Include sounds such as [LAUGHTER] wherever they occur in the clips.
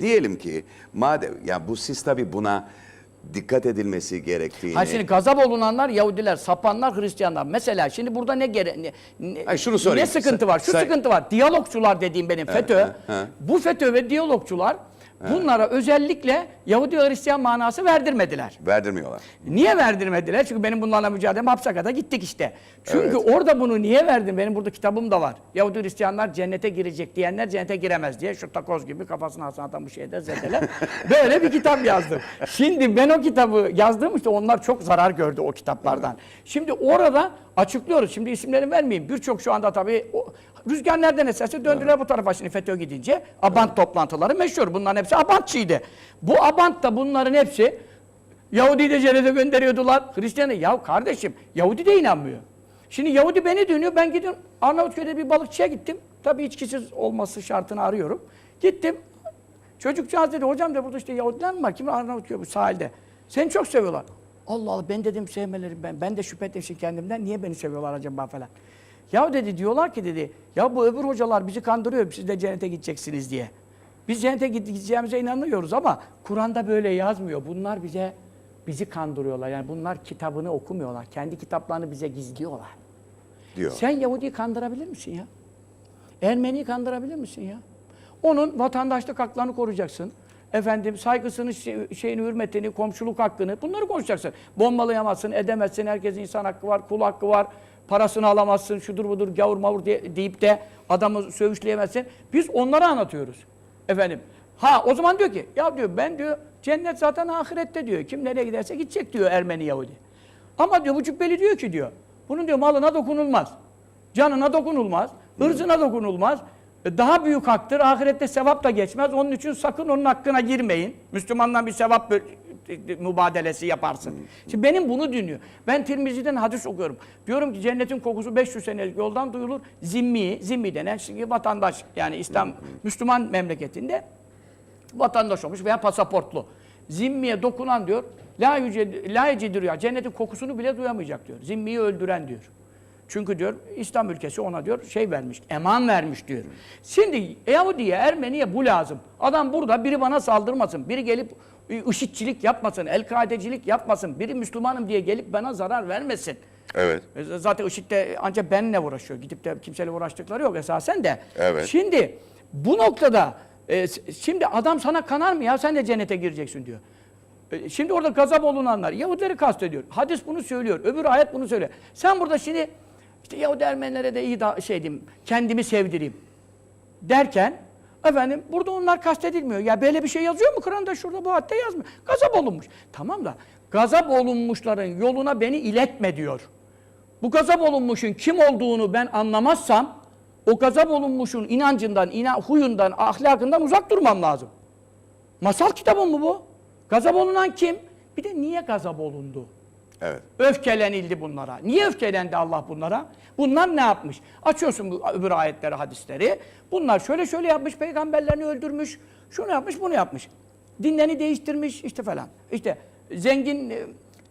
Diyelim ki madem ya bu siz tabii buna dikkat edilmesi gerektiğini. Ha şimdi gazap olunanlar Yahudiler, sapanlar, Hristiyanlar. Mesela şimdi burada ne gere ne, Hayır, şunu sorayım. ne sıkıntı var? Şu Say- sıkıntı var. Diyalogçular dediğim benim FETÖ. he, he. Bu FETÖ ve diyalogçular bunlara özellikle Yahudi ve Hristiyan manası verdirmediler. verdirmiyorlar. Niye verdirmediler? Çünkü benim bunlarla mücadelem hapse kadar gittik işte. Çünkü orada bunu niye verdim? Benim burada kitabım da var. Yahudi Hristiyanlar cennete girecek diyenler cennete giremez diye şu takoz gibi kafasına Hasan Atan bu şeyde zedeler. [LAUGHS] Böyle bir kitap yazdım. Şimdi ben o kitabı yazdığım işte onlar çok zarar gördü o kitaplardan. Şimdi orada açıklıyoruz. Şimdi isimlerini vermeyeyim. Birçok şu anda tabii o, rüzgar nereden eserse döndüler bu tarafa şimdi FETÖ gidince. Abant toplantıları meşhur. Bunların hepsi Abantçıydı. Bu Abant da bunların hepsi Yahudi de cennete gönderiyordular. Hristiyanı ya kardeşim Yahudi de inanmıyor. Şimdi Yahudi beni dönüyor. Ben gidiyorum Arnavutköy'de bir balıkçıya gittim. Tabii içkisiz olması şartını arıyorum. Gittim. Çocukcağız dedi hocam da burada işte Yahudiler mi var? Kim Arnavutköy bu sahilde. Seni çok seviyorlar. Allah Allah ben dedim sevmeleri ben. Ben de şüphe ettim şimdi kendimden. Niye beni seviyorlar acaba falan. Ya dedi diyorlar ki dedi ya bu öbür hocalar bizi kandırıyor. Siz de cennete gideceksiniz diye. Biz cennete gideceğimize inanıyoruz ama Kur'an'da böyle yazmıyor. Bunlar bize bizi kandırıyorlar. Yani bunlar kitabını okumuyorlar. Kendi kitaplarını bize gizliyorlar. diyor. Sen Yahudi'yi kandırabilir misin ya? Ermeni'yi kandırabilir misin ya? Onun vatandaşlık haklarını koruyacaksın. Efendim saygısını, şey- şeyini, hürmetini, komşuluk hakkını bunları konuşacaksın. Bombalayamazsın, edemezsin. Herkesin insan hakkı var, kul hakkı var. Parasını alamazsın, şudur budur, gavur mavur diye, deyip de adamı sövüşleyemezsin. Biz onları anlatıyoruz. Efendim. Ha o zaman diyor ki, ya diyor ben diyor cennet zaten ahirette diyor. Kim nereye giderse gidecek diyor Ermeni Yahudi. Ama diyor bu cübbeli diyor ki diyor, bunun diyor malına dokunulmaz. Canına dokunulmaz, ırzına dokunulmaz. E, Daha büyük haktır, ahirette sevap da geçmez. Onun için sakın onun hakkına girmeyin. Müslümandan bir sevap mübadelesi yaparsın. Şimdi benim bunu dinliyor. Ben Tirmizi'den hadis okuyorum. Diyorum ki cennetin kokusu 500 senelik yoldan duyulur. Zimmi, zimmi denen şimdi vatandaş yani İslam, Müslüman memleketinde vatandaş olmuş veya pasaportlu. Zimmiye dokunan diyor, la, yüce, la yecedir ya, cennetin kokusunu bile duyamayacak diyor. Zimmiyi öldüren diyor. Çünkü diyor İslam ülkesi ona diyor şey vermiş, eman vermiş diyor. Şimdi Yahudi'ye, Ermeni'ye bu lazım. Adam burada biri bana saldırmasın, biri gelip IŞİD'çilik yapmasın, El-Kaidecilik yapmasın, biri Müslümanım diye gelip bana zarar vermesin. Evet. E, Zaten IŞİD de ancak benimle uğraşıyor. Gidip de kimseyle uğraştıkları yok esasen de. Evet. Şimdi bu noktada e, şimdi adam sana kanar mı ya sen de cennete gireceksin diyor. E, Şimdi orada gazap olunanlar Yahudileri kastediyor. Hadis bunu söylüyor. Öbür ayet bunu söylüyor. Sen burada şimdi işte Yahudi Ermenilere de iyi da, şey diyeyim, kendimi sevdireyim derken efendim burada onlar kastedilmiyor. Ya böyle bir şey yazıyor mu Kur'an'da şurada bu hatta yazmıyor. Gazap olunmuş. Tamam da gazap olunmuşların yoluna beni iletme diyor. Bu gazap olunmuşun kim olduğunu ben anlamazsam o gazap olunmuşun inancından, ina, huyundan, ahlakından uzak durmam lazım. Masal kitabı mı bu? Gazap olunan kim? Bir de niye gazap olundu? Evet. Öfkelenildi bunlara. Niye öfkelendi Allah bunlara? Bunlar ne yapmış? Açıyorsun bu öbür ayetleri, hadisleri. Bunlar şöyle şöyle yapmış, peygamberlerini öldürmüş, şunu yapmış, bunu yapmış. Dinlerini değiştirmiş işte falan. İşte zengin e,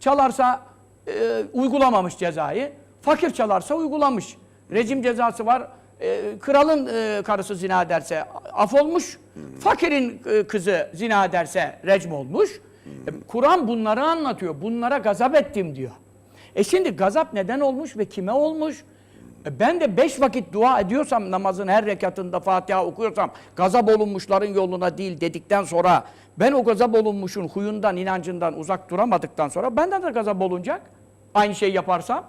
çalarsa e, uygulamamış cezayı, fakir çalarsa uygulamış. Rejim cezası var. E, kralın e, karısı zina ederse af olmuş. Fakirin e, kızı zina ederse recm olmuş. E, Kur'an bunları anlatıyor. Bunlara gazap ettim diyor. E şimdi gazap neden olmuş ve kime olmuş? E ben de beş vakit dua ediyorsam namazın her rekatında Fatiha okuyorsam gazap olunmuşların yoluna değil dedikten sonra ben o gazap olunmuşun huyundan, inancından uzak duramadıktan sonra benden de gazap olunacak. Aynı şey yaparsam.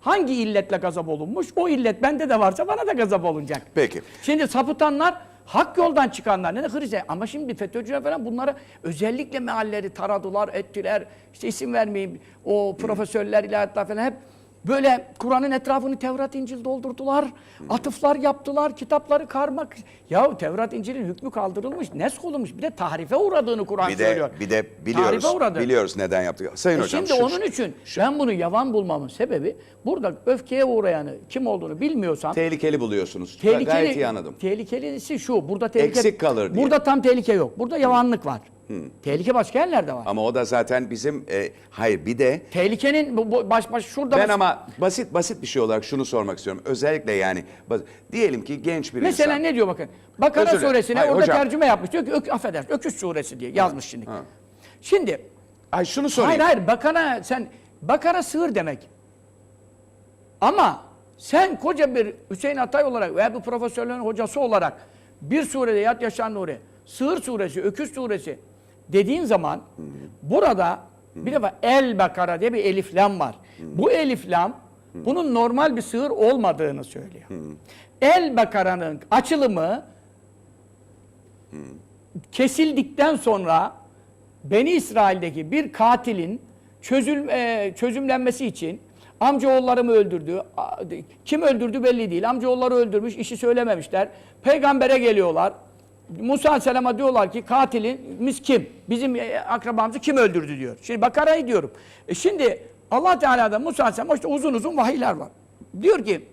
Hangi illetle gazap olunmuş? O illet bende de varsa bana da gazap olunacak. Peki. Şimdi sapıtanlar hak yoldan çıkanlar ne de Hristiyan. Ama şimdi FETÖ'cüler falan bunları özellikle mealleri taradılar, ettiler. İşte isim vermeyeyim. O profesörler, ilahiyatlar falan hep böyle Kur'an'ın etrafını Tevrat, İncil doldurdular. Atıflar yaptılar, kitapları karmak. Ya Tevrat, İncil'in hükmü kaldırılmış, nesk olunmuş. Bir de tahrife uğradığını Kur'an Bir de söylüyor. bir de biliyoruz. Biliyoruz neden yaptık. Sayın E hocam. Şimdi şu- onun için ben bunu yavan bulmamın sebebi burada öfkeye uğrayanı kim olduğunu bilmiyorsam tehlikeli buluyorsunuz. Gayet iyi Tehlikeli, anladım. tehlikelisi şu. Burada tehlike, Eksik kalır diye. Burada tam tehlike yok. Burada yavanlık var. Tehlike başka yerlerde var. Ama o da zaten bizim e, hayır bir de Tehlikenin bu, bu baş baş şurada ben ama basit basit bir şey olarak şunu sormak istiyorum. Özellikle yani bas- diyelim ki genç bir Mesela insan. ne diyor bakın. Bakara Özür dilerim. suresine Hayır, orada hocam. tercüme yapmış. Diyor ki ök, affedersin Öküz suresi diye yazmış şimdi. Şimdi Ay şunu sorayım. hayır hayır Bakara sen Bakara sığır demek. Ama sen koca bir Hüseyin Atay olarak veya bir profesörlerin hocası olarak bir surede Yat Yaşar Nuri, Sığır suresi, Öküz suresi dediğin zaman burada bir defa El Bakara diye bir eliflam var. Bu eliflam bunun normal bir sığır olmadığını söylüyor. El Bakara'nın açılımı kesildikten sonra Beni İsrail'deki bir katilin çözül, e, çözümlenmesi için amcaoğulları mı öldürdü, kim öldürdü belli değil. Amcaoğulları öldürmüş, işi söylememişler. Peygambere geliyorlar. Musa Aleyhisselam'a diyorlar ki katilimiz kim? Bizim e, akrabamızı kim öldürdü diyor. Şimdi Bakara'yı diyorum. E şimdi Allah Teala'da Musa Aleyhisselam'a işte uzun uzun vahiyler var. Diyor ki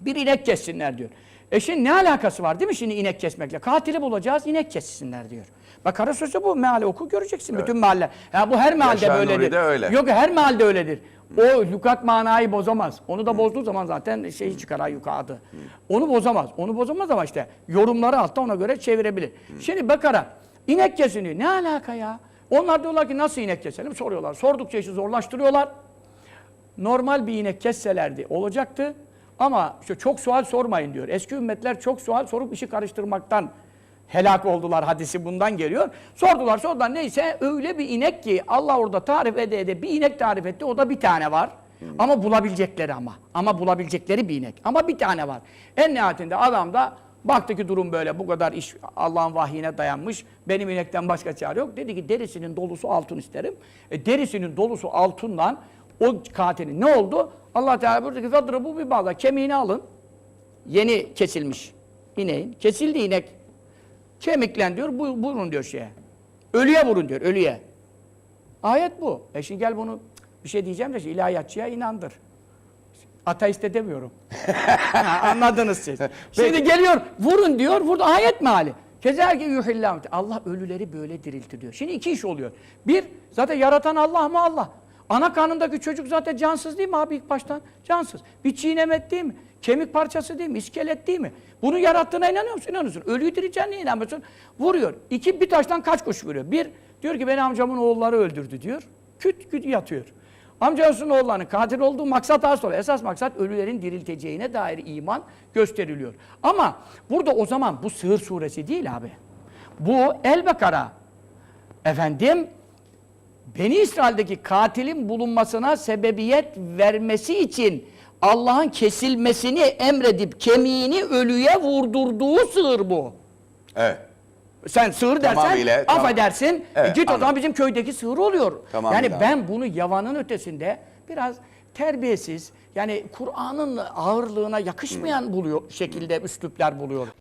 bir inek kessinler diyor. E şimdi ne alakası var değil mi şimdi inek kesmekle? Katili bulacağız, inek kessinler diyor. Bakara sözü bu. Meali oku göreceksin bütün mahalle. Ya bu her mahallede Yaşar Nuri böyledir. de öyle. Yok her mahallede öyledir. O lükat manayı bozamaz. Onu da bozduğu zaman zaten şeyi çıkar ayyuka adı. Onu bozamaz. Onu bozamaz ama işte yorumları altta ona göre çevirebilir. Şimdi Bakara inek kesiniyor. Ne alaka ya? Onlar diyorlar ki nasıl inek keselim soruyorlar. Sordukça işi zorlaştırıyorlar normal bir inek kesselerdi olacaktı. Ama işte çok sual sormayın diyor. Eski ümmetler çok sual sorup işi karıştırmaktan helak oldular hadisi bundan geliyor. Sordular sordular neyse öyle bir inek ki Allah orada tarif ede ede bir inek tarif etti. O da bir tane var. Ama bulabilecekleri ama. Ama bulabilecekleri bir inek. Ama bir tane var. En nihayetinde adam da baktı ki durum böyle bu kadar iş Allah'ın vahyine dayanmış. Benim inekten başka çare yok. Dedi ki derisinin dolusu altın isterim. E, derisinin dolusu altından o katilin ne oldu? Allah Teala buyurdu ki bu bir bağla kemiğini alın. Yeni kesilmiş ineğin. Kesildi inek. Kemiklen diyor, bu, vurun diyor şeye. Ölüye vurun diyor, ölüye. Ayet bu. E şimdi gel bunu bir şey diyeceğim de ilahiyatçıya inandır. Ateiste demiyorum. [LAUGHS] [LAUGHS] Anladınız siz. Şimdi geliyor, vurun diyor, burada ayet meali. Kezerki yuhillahu. Allah ölüleri böyle diriltir diyor. Şimdi iki iş oluyor. Bir, zaten yaratan Allah mı Allah? Ana karnındaki çocuk zaten cansız değil mi abi ilk baştan? Cansız. Bir çiğnemet değil mi? Kemik parçası değil mi? İskelet değil mi? Bunu yarattığına inanıyor musun? İnanıyorsun. Ölüyü dirileceğine inanmıyorsun. Vuruyor. İki, bir taştan kaç kuş vuruyor? Bir, diyor ki beni amcamın oğulları öldürdü diyor. Küt küt yatıyor. Amcasının oğullarının katil olduğu maksat az sonra. Esas maksat ölülerin dirilteceğine dair iman gösteriliyor. Ama burada o zaman bu sığır suresi değil abi. Bu El-Bekara. Efendim Beni İsrail'deki katilin bulunmasına sebebiyet vermesi için Allah'ın kesilmesini emredip kemiğini ölüye vurdurduğu sığır bu. Evet. Sen sığır dersen Tamamıyla, tamam. affedersin. Evet, e git o zaman bizim köydeki sığır oluyor. Tamamıyla yani ben bunu yavanın ötesinde biraz terbiyesiz yani Kur'an'ın ağırlığına yakışmayan buluyor şekilde üsluplar buluyorum.